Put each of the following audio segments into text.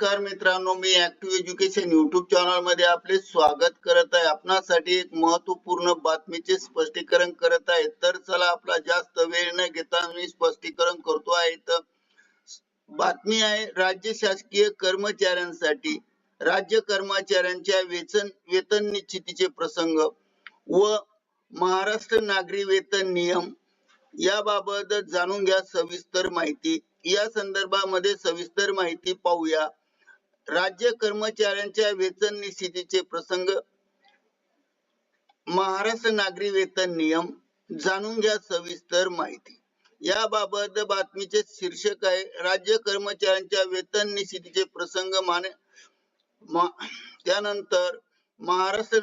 नमस्कार मित्रांनो मी ऍक्टिव्ह एज्युकेशन युट्यूब चॅनलमध्ये आपले स्वागत करत आहे. आपणासाठी एक महत्त्वपूर्ण बातमीचे स्पष्टीकरण करत आहे. तर चला आपला जास्त वेळ न घेता मी स्पष्टीकरण करतो आहे. तर बातमी आहे राज्य शासकीय कर्मचाऱ्यांसाठी. राज्य कर्मचाऱ्यांच्या वेतन वेतन निश्चितीचे प्रसंग व महाराष्ट्र नागरी वेतन नियम याबाबत जाणून घ्या. सविस्तर माहिती. या संदर्भामध्ये सविस्तर माहिती पाहूया. राज्य कर्मचाऱ्यांच्या वेतन निश्चितीचे प्रसंग महाराष्ट्र नागरी वेतन नियम जाणून घ्या सविस्तर माहिती. याबाबत बातमीचे शीर्षक आहे राज्य कर्मचाऱ्यांच्या वेतन निश्चितीचे प्रसंग मान मा- त्यानंतर महाराष्ट्र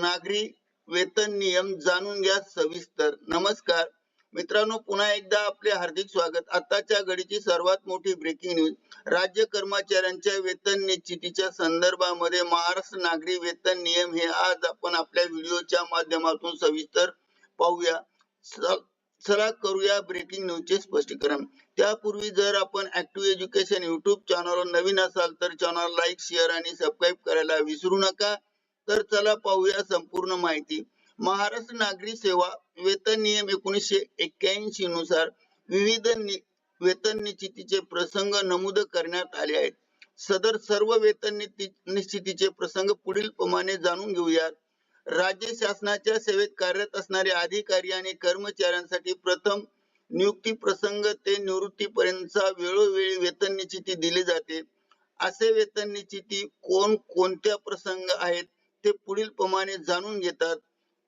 नागरी वेतन नियम जाणून घ्या सविस्तर. नमस्कार मित्रांनो पुन्हा एकदा आपले हार्दिक स्वागत. आताच्या घडीची सर्वात मोठी ब्रेकिंग न्यूज राज्य कर्मचाऱ्यांच्या वेतन निश्चितीच्या संदर्भामध्ये महाराष्ट्र नागरी वेतन नियम हे आज आपण आपल्या व्हिडिओच्या माध्यमातून सविस्तर पाहूया. चला करूया ब्रेकिंग न्यूज चे स्पष्टीकरण. त्यापूर्वी जर आपण ऍक्टिव्ह एज्युकेशन युट्यूब चॅनल नवीन असाल तर चॅनल लाईक शेअर आणि सबस्क्राईब करायला विसरू नका. तर चला पाहूया संपूर्ण माहिती. महाराष्ट्र नागरी सेवा वेतन नियम एकोणीसशे एक्क्याऐंशी नुसार विविध वेतन निश्चितीचे प्रसंग नमूद करण्यात आले आहेत. सदर सर्व वेतन निश्चितीचे प्रसंग पुढील प्रमाणे जाणून घेऊयात. राज्य शासनाच्या सेवेत कार्यरत असणारे अधिकारी आणि कर्मचाऱ्यांसाठी प्रथम नियुक्ती प्रसंग ते निवृत्तीपर्यंतचा वेळोवेळी वेतन निश्चिती दिली जाते. असे वेतन निश्चिती कोण कोणत्या प्रसंग आहेत ते पुढील प्रमाणे जाणून घेतात.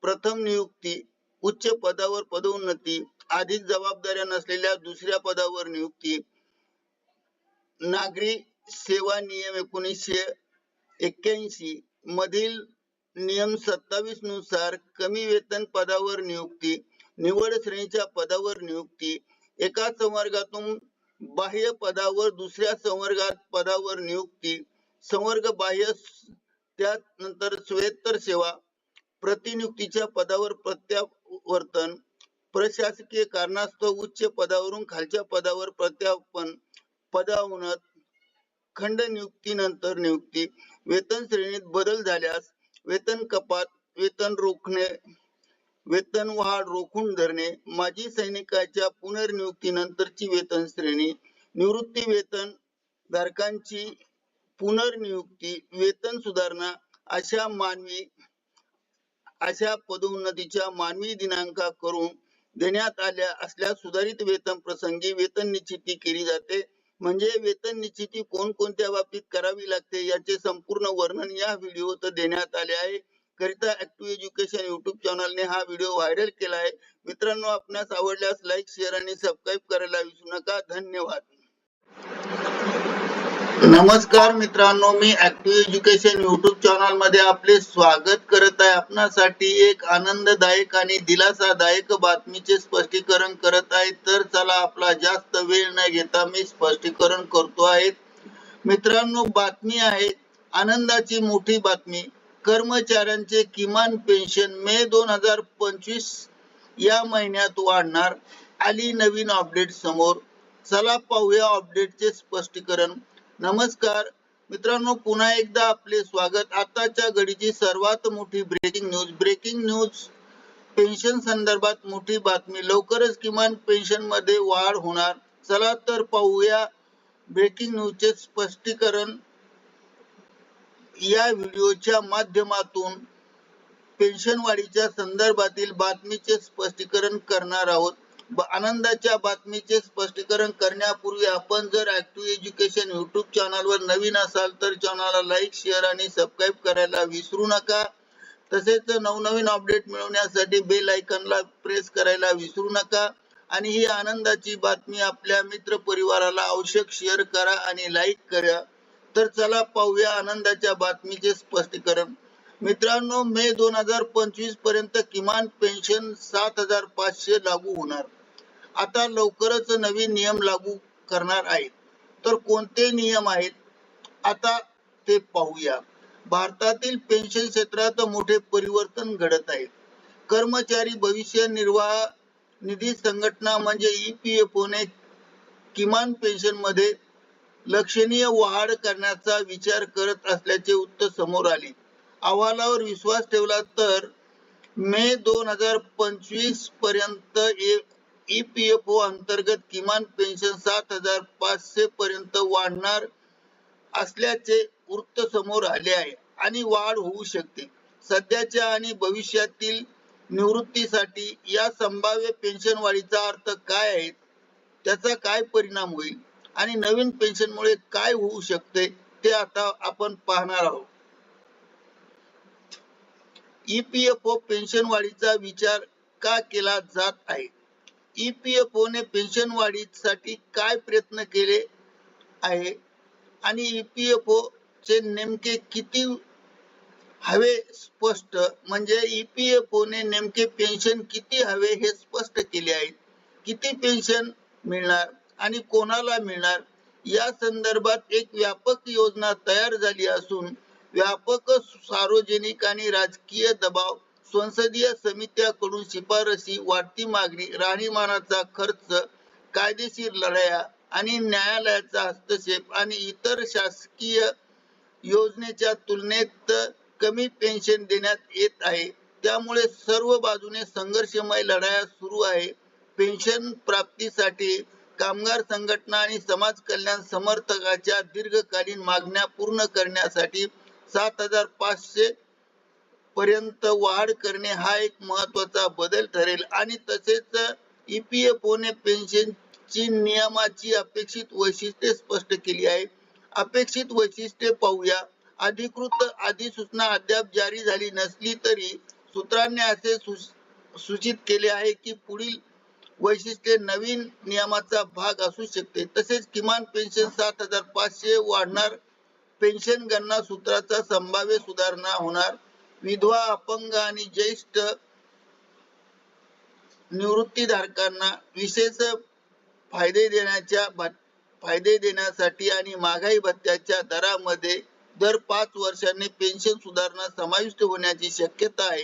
प्रथम नियुक्ती उच्च पदावर पदोन्नती अधिक जबाबदाऱ्या नसलेल्या दुसऱ्या पदावर नियुक्ती. नागरी सेवा नियम एकोणीसशे एक्क्याऐंशी मधील नियम सत्तावीसनुसार कमी वेतन पदावर नियुक्ती निवड श्रेणीच्या पदावर नियुक्ती एका संवर्गातून बाह्य पदावर दुसऱ्या संवर्गात पदावर नियुक्ती संवर्ग बाह्य त्यानंतर स्वेतर सेवा प्रतिनियुक्तीच्या पदावर प्रत्यावर्तन प्रशासकीय कारणास्तव उच्च पदावरून खालच्या पदावर प्रत्यापन पदावनत खंड नियुक्तीनंतर नियुक्ती वेतन श्रेणीत बदल झाल्यास वेतन कपात वेतन रोखणे वेतन वाढ रोखून धरणे माजी सैनिकाच्या पुनर्नियुक्तीनंतरची वेतन श्रेणी निवृत्ती वेतन धारकांची पुनर्नियुक्ती वेतन सुधारणा अशा मानवी अशा पदोन्नतीच्या मानवी दिनांका करून देण्यात आल्या असल्यास सुधारित वेतन प्रसंगी वेतन निश्चिती केली जाते. म्हणजे वेतन निश्चिती कोणकोणत्या बाबतीत करावी लागते याचे संपूर्ण वर्णन या व्हिडिओत देण्यात आले आहे. करिता ऍक्टिव्ह एज्युकेशन युट्यूब चॅनलने हा व्हिडिओ व्हायरल केला आहे. मित्रांनो आपणास आवडल्यास लाईक शेअर आणि सबस्क्राईब करायला विसरू नका. धन्यवाद. नमस्कार मित्रांनो मी ऍक्टिव्ह एज्युकेशन युट्यूब चॅनलमध्ये आपले स्वागत करत आहे. आपणासाठी एक आनंददायक आणि दिलासादायक बातमीचे स्पष्टीकरण करत आहे. तर चला आपला जास्त वेळ न घेता मी स्पष्टीकरण करतो आहे. मित्रांनो बातमी आहे. आनंदाची मोठी बातमी. कर्मचाऱ्यांचे किमान पेन्शन मे दोन हजार पंचवीस या महिन्यात वाढणार. आली नवीन अपडेट समोर. चला पाहूया अपडेटचे स्पष्टीकरण. नमस्कार. मित्रांनो पुन्हा एकदा आपले स्वागत. आताच्या घडीची सर्वात मोठी breaking news breaking news pension संदर्भात मोठी बातमी. लवकरच किमान पेन्शनमध्ये वाढ होणार. चला तर पाहूया ब्रेकिंग न्यूजचे स्पष्टीकरण. या व्हिडिओच्या माध्यमातून पेन्शन वाढीच्या संदर्भातील बातमीचे स्पष्टीकरण करणार आहोत. आनंदाच्या बातमीचे स्पष्टीकरण करण्यापूर्वी आपण जर ऍक्टिव्ह एज्युकेशन युट्यूब चॅनलवर नवीन असाल तर चॅनलला लाईक शेअर आणि सबस्क्राईब करायला विसरू नका. तसेच नवनवीन अपडेट मिळवण्यासाठी बेल आयकनला प्रेस करायला विसरू नका. आणि ही आनंदाची बातमी आपल्या मित्र परिवाराला आवश्यक शेअर करा आणि लाईक करा. तर चला पाहूया आनंदाच्या बातमीचे स्पष्टीकरण. मित्रांनो मे दोन हजार पंचवीसपर्यंत किमान पेन्शन सात हजार पाचशे लागू होणार. आता लवकरच नवीन नियम लागू करणार आहेत. तर कोणते नियम आहेत? आता ते पाहूया. भारतातील पेन्शन क्षेत्रात मोठे परिवर्तन घडत आहे. कर्मचारी भविष्य निर्वाह निधी संघटना म्हणजे ईपीएफओ ने किमान पेन्शनमध्ये लक्षणीय वाढ करण्याचा विचार करत असल्याचे उत्तर समोर आले. अहवालावर विश्वास ठेवला तर मे दोन हजार पंचवीसपर्यंत ईपीएफओ अंतर्गत किमान पेन्शन सात हजार पाचशे पर्यंत वाढणार असल्याचे वृत्त समोर आले आहे आणि वाढ होऊ शकते. सध्याच्या आणि भविष्यातील निवृत्तीसाठी या संभाव्य पेन्शन वाढीचा अर्थ काय आहे? त्याचा काय परिणाम होईल? आणि नवीन पेन्शन मुळे काय होऊ शकते ते आता आपण पाहणार आहोत. ईपीएफओ पेन्शन वाढीचा विचार का केला जात आहे? ईपीएफओ ने पेन्शन वाढीसाठी काय प्रयत्न केले आहे? आणि ईपीएफओ चे नेमके किती हवे स्पष्ट? म्हणजे ईपीएफओ ने नेमके पेन्शन किती हवे हे स्पष्ट केले आहे. किती पेन्शन मिळणार आणि कोणाला मिळणार? या संदर्भात एक व्यापक योजना तयार झाली असून व्यापक सार्वजनिक आणि राजकीय दबाव संसदीय समित्याकडून शिफारसी वाढती मागणी राहणीमानाचा खर्च कायदेशीर लढाया आणि न्यायालयाचा हस्तक्षेप आणि इतर शासकीय योजनेच्या तुलनेत कमी पेन्शन देण्यात येत आहे. त्यामुळे सर्व बाजूने संघर्षमय लढाया सुरू आहे. पेन्शन प्राप्तीसाठी कामगार संघटना आणि समाज कल्याण समर्थकाच्या दीर्घकालीन मागण्या पूर्ण करण्यासाठी सात हजार पाचशे पर्यंत वाढ करणे हा एक महत्त्वाचा बदल ठरेल. आणि तसेच ईपीएफओ ने पेन्शनची नियमाची अपेक्षित वैशिष्ट्ये स्पष्ट केली आहे. अपेक्षित वैशिष्ट्ये पाहूया. अधिकृत अधिसूचना अद्याप जारी झाली नसली तरी सूत्रांनी असे सूचित केले आहे की पुढील वैशिष्ट्ये नवीन नियमाचा भाग असू शकते. तसेच किमान पेन्शन सात हजार पाचशे वाढणार पेन्शन गणना सूत्राचा संभाव्य सुधारणा होणार विधवा अपंग आणि ज्येष्ठ निवृत्तीधारकांना विशेष फायदे देण्याच्या फायदे देण्यासाठी आणि महागाई भत्त्याच्या दरामध्ये दर पाच वर्षांनी पेन्शन सुधारणा समाविष्ट होण्याची शक्यता आहे.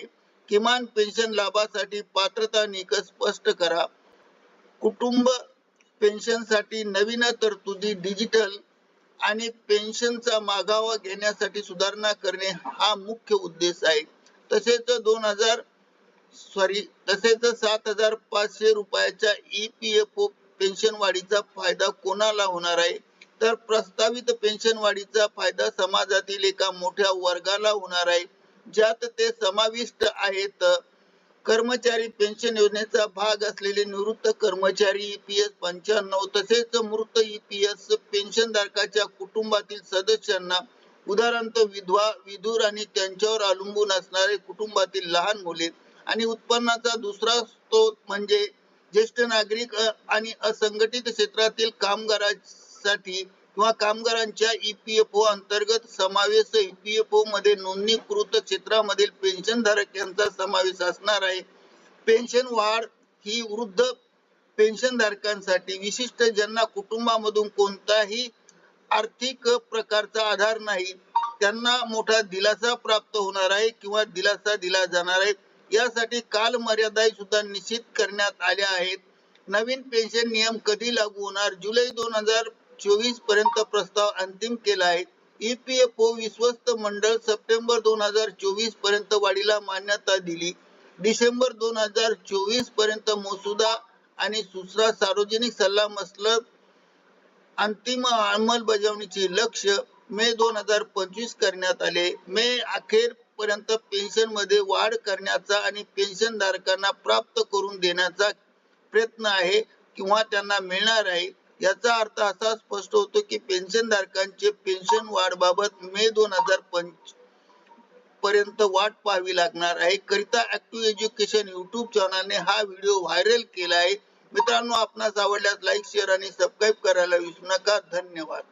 किमान पेन्शन लाभासाठी पात्रता निकष स्पष्ट करा. कुटुंब पेन्शनसाठी नवीन तरतुदी डिजिटल आणि पेन्शनचा मागावा घेण्यासाठी सुधारणा करणे हा मुख्य उद्देश आहे. तसेच दोन हजार सॉरी तसेच सात हजार पाचशे रुपयाच्या ईपीएफओ पेन्शन वाढीचा फायदा कोणाला होणार आहे? तर प्रस्तावित पेन्शन वाढीचा फायदा समाजातील एका मोठ्या वर्गाला होणार आहे. ज्यात ते समाविष्ट आहेत. कर्मचारी पेन्शन योजनेचा भाग असलेले निवृत्त कर्मचारी ईपीएस पंच्याण्णव तसेच मृत ईपीएस पेन्शन धारकाच्या कुटुंबातील सदस्यांना उदाहरणार्थ विधवा विधूर आणि त्यांच्यावर अवलंबून असणारे कुटुंबातील लहान मुले आणि उत्पन्नाचा दुसरा स्रोत म्हणजे ज्येष्ठ नागरिक आणि असंघटित क्षेत्रातील कामगारांसाठी किंवा कामगारांच्या ईपीएफओ अंतर्गत समावेश ईपीएफओ मध्ये नोंदणीकृत क्षेत्रामधील पेन्शन धारक यांचा समावेश असणार आहे. पेन्शन वाढ ही वृद्ध पेन्शन धारकांसाठी विशिष्ट ज्यांना कुटुंबामधून कोणताही आर्थिक प्रकारचा आधार नाही त्यांना मोठा दिलासा प्राप्त होणार आहे किंवा दिलासा दिला जाणार आहे. यासाठी काल मर्यादा सुद्धा निश्चित करण्यात आल्या आहेत. नवीन पेन्शन नियम कधी लागू होणार? जुलै दोन हजार चोवीसपर्यंत प्रस्ताव अंतिम केला आहे हो ईपीएफओ विश्वस्त मंडळ सप्टेंबर दोन हजार चोवीसपर्यंत वाढीला मान्यता दिली. डिसेंबर दोन हजार चोवीसपर्यंत मसुदा आणि दुसरा सार्वजनिक सल्ला मसलत अंतिम अंमलबजावणीचे लक्ष मे दोन हजार पंचवीस करण्यात आले. मे अखेर पर्यंत पेन्शनमध्ये वाढ करण्याचा आणि पेन्शन धारकांना प्राप्त करून देण्याचा प्रयत्न आहे किंवा त्यांना मिळणार आहे. याचा अर्थ असा स्पष्ट होतो की पेन्शन धारकांचे पेन्शन वाढ बाबत मे दोन हजार पंच पर्यंत वाट पाहावी लागणार आहे. करिता ऍक्टिव्ह एज्युकेशन युट्यूब चॅनलने हा व्हिडिओ व्हायरल केला आहे. मित्रांनो आपणास आवडल्यास लाईक शेअर आणि सबस्क्राईब करायला विसरू नका. धन्यवाद.